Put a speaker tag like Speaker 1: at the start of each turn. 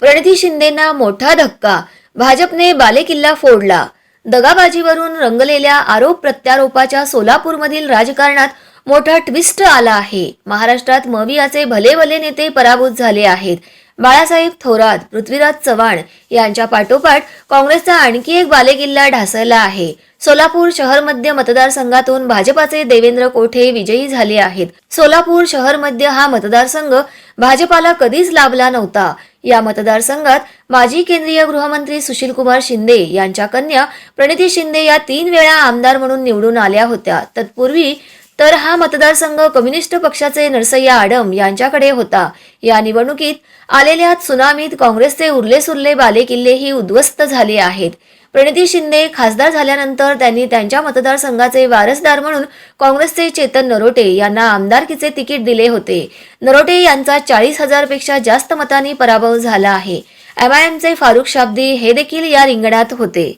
Speaker 1: प्रणिती शिंदेना मोठा धक्का. भाजपने बालेकिल्ला फोडला. दगाबाजीवरून रंगलेल्या आरोप प्रत्यारोपाच्या सोलापूरमधील राजकारणात मोठा ट्विस्ट आला आहे. महाराष्ट्रात मवियाचे भले भले नेते पराभूत झाले आहेत. बाळासाहेब थोरात पृथ्वीराज चव्हाण यांच्या पाठोपाठ काँग्रेसचा आणखी एक बालेकिल्ला ढासळला आहे. सोलापूर शहर मध्य मतदारसंघातून भाजपाचे देवेंद्र कोठे विजयी झाले आहेत? सोलापूर शहर मध्य हा मतदारसंघ भाजपाला कधीच लाभला नव्हता. या मतदारसंघात माजी केंद्रीय गृहमंत्री सुशीलकुमार शिंदे यांच्या कन्या प्रणिती शिंदे या तीन वेळा आमदार म्हणून निवडून आल्या होत्या. तत्पूर्वी तर हा मतदारसंघ कम्युनिस्ट पक्षाचे नरसय्या आडम यांच्याकडे होता. या निवडणुकीत आलेल्या सुनामीत काँग्रेसचे उरले सुरले बालेकिल्लेही उद्ध्वस्त झाले आहेत. प्रणिती शिंदे खासदार झाल्यानंतर त्यांनी त्यांच्या मतदारसंघाचे वारसदार म्हणून काँग्रेसचे चेतन नरोटे यांना आमदारकीचे तिकीट दिले होते. नरोटे यांचा चाळीस हजारपेक्षा जास्त मतांनी पराभव झाला आहे. एमआयएमचे फारुख शाब्दी हे देखील या रिंगणात होते.